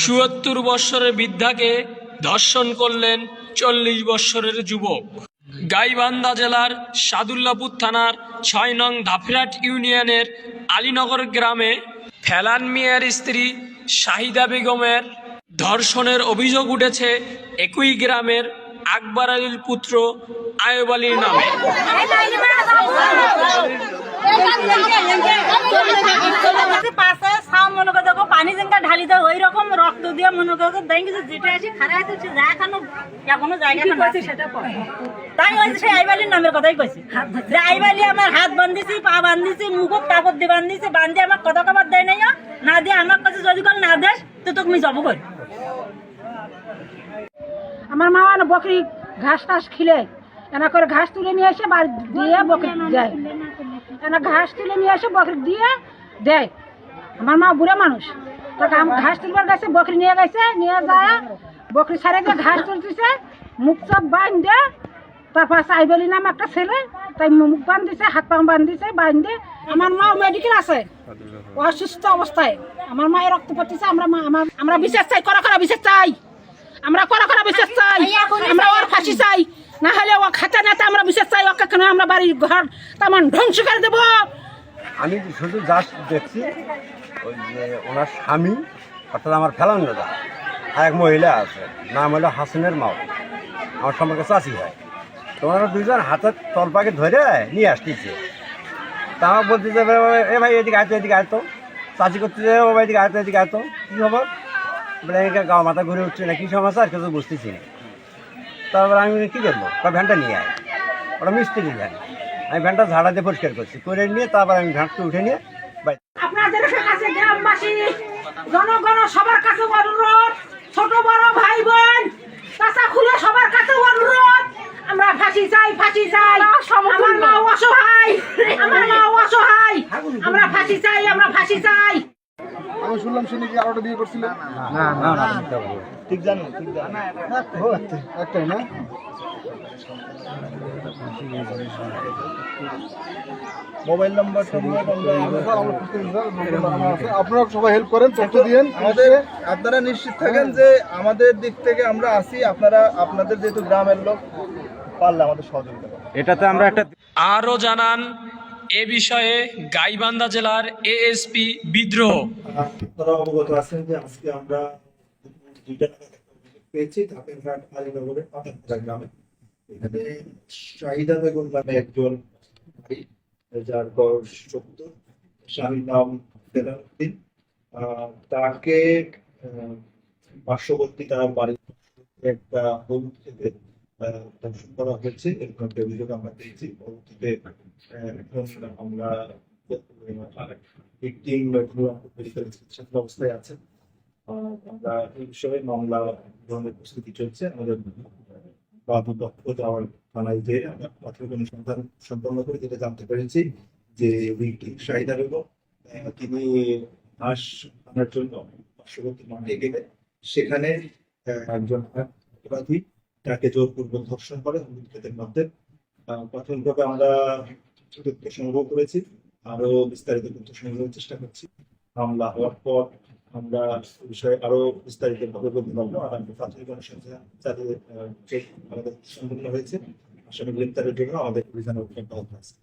চুয়াত্তর বৎসরের বৃদ্ধাকে ধর্ষণ করলেন চল্লিশ বৎসরের যুবক। গাইবান্ধা জেলার সাদুল্লাপুর থানার ছয় নং ধাফিরাট ইউনিয়নের আলীনগর গ্রামে ফেলান মিয়ার স্ত্রী শাহিদা বেগমের ধর্ষণের অভিযোগ উঠেছে একই গ্রামের আকবর আলীর পুত্র আয়ব আলীর নামে। পাশে সাম মনে করে দেখো পানি যেনকা ঢালি দেয় ওই রকম রক্ত দিয়ে মনে করে দেয় কিছু যেটা আছে খারাপ আছে যা খানো এখনও জায়গা সেটা তাই যে সেই আইবালির নামের কথাই কইছি। যে আইবালি আমার হাত বান্ধিছি পা বান্ধিছি মুখত কাপড় দিয়ে বান্ধিছি বান্ধি আমার কথা কবার দেয় নাই না দিয়ে আমার কাছে যদি কোন না দেশ তো আমার মা না বকরি ঘাস টাস খিলে এনা করে ঘাস তুলে নিয়ে এসে বাড়ি দিয়ে বকরি দেয় এনা ঘাস তুলে নিয়ে এসে বকরি দিয়ে দেয়। আমার মা বুড়া মানুষ। তাকে আমি ঘাস তুলবার গেছে বকরি নিয়ে গেছে নিয়ে যায় বকরি ছাড়ে দিয়ে ঘাস তুলতেছে মুখ চোখ বাঁধে তারপর সাইবেলি নাম একটা ছেলে তাই মুখ বান্ধিছে হাত পা বান্ধিছে বাঁধে আমার মা মেডিকেল আছে। অসুস্থ অবস্থায়। আমার মায়ের রক্ত পড়তেছে আমরা মা- আমার আমরা বিশেষ চাই করা করা বিশেষ চাই। আমরা করা করা বিশেষ চাই। আমরা ওর ফাঁসি চাই। না হলে ও খাতা নাতে আমরা বিশেষ চাই, ওকে কেন আমরা বাড়ির ঘর তেমন ধ্বংস করে দেবো? আমি শুধু জাস্ট দেখছি, ওই যে ওনার স্বামী, অর্থাৎ আমার ফেলান দাদা আর এক মহিলা আছে, নাম হলো হাসিনের মাও, আমার সম্পর্কে চাষি হয়। তো ওনারা দুইজন হাতের তলপাকে ধরে নিয়ে আসতেছে। তা আমার বলতেছে এ ভাই, এদিকে আয়তো এদিকে আয়তো চাষি করতেছে ও ভাই, এদিকে আয়তো এদিকে আয়তো কী খবর? বলে গাও মাথা ঘুরে উঠছে, না কী সমস্যা? আর কিছু বুঝতেছি না। তারপর আমি কী করব? তা ভ্যানটা নিয়ে আয়। ওটা মিস্ত্রি ভ্যান আমি ভ্যানটা ঝাড়া দিয়ে পরিষ্কার করছি। করে নিয়ে তারপর আমি ভ্যানটা উঠে নিয়ে আপনাদের কাছে গ্রামবাসী জনগণ সবার কাছে অনুরোধ ছোট বড় ভাই বোন কাঁচা খুলে সবার কাছে অনুরোধ। আমরা ফাঁসি চাই ফাঁসি চাই। আমার মা অসহায়। আমার মা অসহায়। আমরা ফাঁসি চাই আমরা ফাঁসি চাই। শুনলাম সে নাকি আরোটা বিয়ে করছিল। না না না। ঠিক জানো ঠিক জানো। একটাই না? মোবাইল নাম্বার আপনারা সবাই হেল্প করেন তথ্য দিয়েন। আমাদের আপনারা নিশ্চিত থাকেন যে আমাদের দিক থেকে আমরা আসি আপনারা আপনাদের যেহেতু গ্রামের লোক পারলে আমাদের সহযোগিতা এটাতে আমরা একটা আরও জানান এ বিষয়ে গাইবান্ধা জেলার এএসপি বিদ্রোহ। আপনারা অবগত আছেন যে আজকে আমরা পেয়েছি ধাপের ঘাট আলীনগরের পাতানপাড়া গ্রামে। এখানে শাহিদা বেগম নামে একজন যার বয়স চোদ্দ, স্বামীর নাম ফেরাউদ্দিন। তাকে পার্শ্ববর্তী তার বাড়ির একটা হোম থেকে ধর্ষণ করা হয়েছে এরকম একটা অভিযোগ আমরা পেয়েছি। পরবর্তীতে আমরা অবস্থায় এই প্রস্তুতি চলছে। আমাদের থানায় আমরা অনুসন্ধান সম্পন্ন যেটা জানতে পেরেছি যে শাহিদা তিনি হাঁস জন্য গেলে সেখানে একজন অপরাধী তাকে জোরপূর্বক ধর্ষণ করে হিন্দুদের মধ্যে। প্রাথমিকভাবে আমরা তথ্য সংগ্রহ করেছি আরও বিস্তারিত তথ্য সংগ্রহের চেষ্টা করছি। হামলা হওয়ার পর আমরা বিষয়ে আরও বিস্তারিত ভাবে বলতে পারব। আর আমি প্রাথমিক অনুসন্ধান যাতে আমাদের সম্পূর্ণ হয়েছে আসামি গ্রেপ্তারের জন্য আমাদের অভিযান অব্যাহত আছে